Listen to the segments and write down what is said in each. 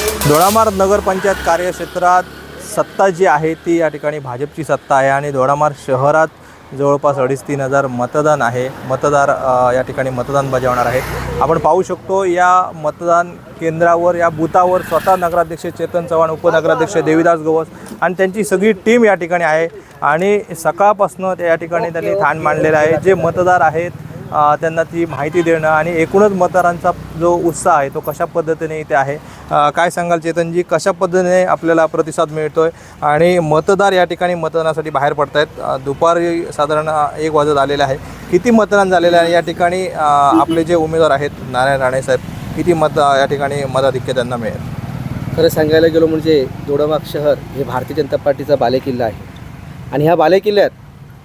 दोडामार नगरपंचायत कार्यक्षेत्रात सत्ता जी आहे ती या ठिकाणी भाजपची सत्ता आहे आणि दोडामार शहरात जवळपास अडीच तीन हजार मतदान आहे. मतदार या ठिकाणी मतदान बजावणार आहेत. आपण पाहू शकतो या मतदान केंद्रावर या बूथावर स्वतः नगराध्यक्ष चेतन चव्हाण उपनगराध्यक्ष देवीदास गवस आणि त्यांची सगळी टीम या ठिकाणी आहे. आणि सकाळपासनं त्या या ठिकाणी त्यांनी ठाण मांडलेलं आहे. जे मतदार आहेत त्यांना ती माहिती देणं आणि एकूणच मतदारांचा जो उत्साह आहे तो कशा पद्धतीने इथे आहे काय सांगाल चेतनजी? कशा पद्धतीने आपल्याला प्रतिसाद मिळतो आहे आणि मतदार या ठिकाणी मतदानासाठी बाहेर पडत आहेत दुपारी साधारण एक वाजत आलेले आहे. किती मतदान झालेलं आहे? या ठिकाणी आपले जे उमेदवार आहेत नारायण राणे साहेब किती मत या ठिकाणी मताधिक्य त्यांना मिळेल? खरं सांगायला गेलो म्हणजे दोडामाग शहर हे भारतीय जनता पार्टीचा बालेकिल्ला आहे. आणि ह्या बालेकिल्ल्यात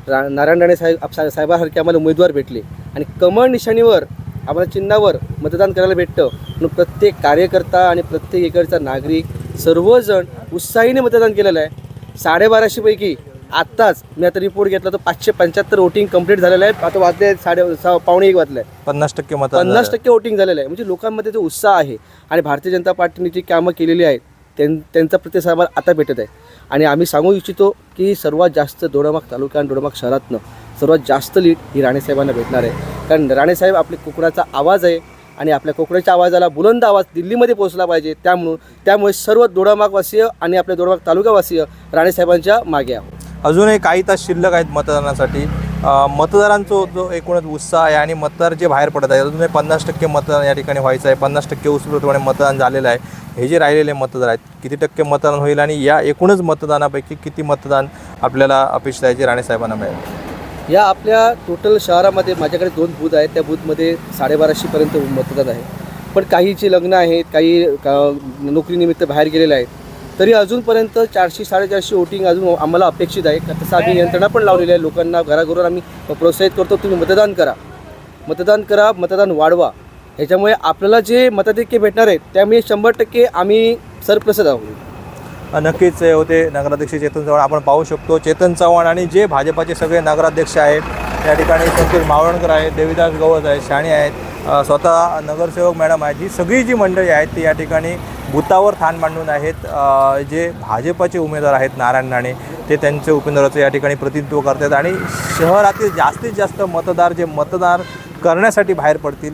रा नारायण राणे साहेब सा- साहेबासारखे आम्हाला उमेदवार भेटले. आणि कमळ निशाणीवर आम्हाला चिन्हावर मतदान करायला भेटतं. म्हणून प्रत्येक कार्यकर्ता आणि प्रत्येक इकडचा नागरिक सर्वजण उत्साहीने मतदान केलेलं आहे. साडेबाराशेपैकी आत्ताच मी आता रिपोर्ट घेतला तर पाचशे पंच्याहत्तर वोटिंग कंप्लीट झालेलं आहे. आता वाजले साडे सहा पावणे एक वाजले. आहे पन्नास टक्के पन्नास. टक्के वोटिंग झालेलं आहे. म्हणजे लोकांमध्ये जो उत्साह आहे आणि भारतीय जनता पार्टीने जी कामं केलेली आहेत त्यां त्यांचा प्रतिसाद आम्हाला आता भेटत आहे. आणि आम्ही सांगू इच्छितो की सर्वात जास्त दोडामाग तालुका आणि दोडामाग शहरातनं सर्वात जास्त लीड ही राणेसाहेबांना भेटणार आहे. कारण राणेसाहेब आपले कोकणाचा आवाज आहे आणि आपल्या कोकणाच्या आवाजाला बुलंद आवाज दिल्लीमध्ये पोहोचला पाहिजे. त्यामुळं त्यामुळे सर्व दोडामागवासीय आणि आपल्या दोडामाग तालुकावासीय राणेसाहेबांच्या मागे आहोत. अजूनही काही तास शिल्लक आहेत मतदानासाठी. मतदारांचा जो एकूणच उत्साह आहे आणि मतदार जे बाहेर पडत आहेत अजूनही पन्नास टक्के मतदान या ठिकाणी व्हायचं आहे. पन्नास टक्के उत्स्फूर्तपणे मतदान झालेलं आहे. हे जे राहिलेले मतदार आहेत किती टक्के मतदान होईल आणि या एकूणच मतदानापैकी किती मतदान आपल्याला अपेक्षित आहे जे राणेसाहेबांना मिळेल? या आपल्या टोटल शहरामध्ये माझ्याकडे दोन बूथ आहेत. त्या बूथमध्ये साडेबाराशेपर्यंत मतदान आहे. पण काहीची लग्न आहेत काही का- नोकरीनिमित्त बाहेर गेलेले आहेत. तरी अजूनपर्यंत चारशे साडेचारशे वोटिंग अजून आम्हाला अपेक्षित आहे. तसं आम्ही यंत्रणा पण लावलेली आहे. लोकांना घराघरून आम्ही प्रोत्साहित करतो. तुम्ही मतदान करा. मतदान करा मतदान वाढवा. ह्याच्यामुळे आपल्याला जे मताधिक्य भेटणार आहेत त्यामुळे शंभर टक्के आम्ही सरप्रसद आहोत. नक्कीच हे होते नगराध्यक्ष चेतन चव्हाण. आपण पाहू शकतो चेतन चव्हाण आणि जे भाजपाचे सगळे नगराध्यक्ष आहेत या ठिकाणी संतोष मावळणकर आहेत देवीदास गवत आहेत शाणे आहेत स्वतः नगरसेवक मॅडम आहेत. ही सगळी जी मंडळी आहेत ती या ठिकाणी भूतावर ठाण मांडून आहेत. जे भाजपाचे उमेदवार आहेत नारायण राणे ते त्यांचे उमेदवाराचं या ठिकाणी प्रतिनिधित्व करतात आणि शहरातील जास्तीत जास्त मतदार जे मतदार करण्यासाठी बाहेर पडतील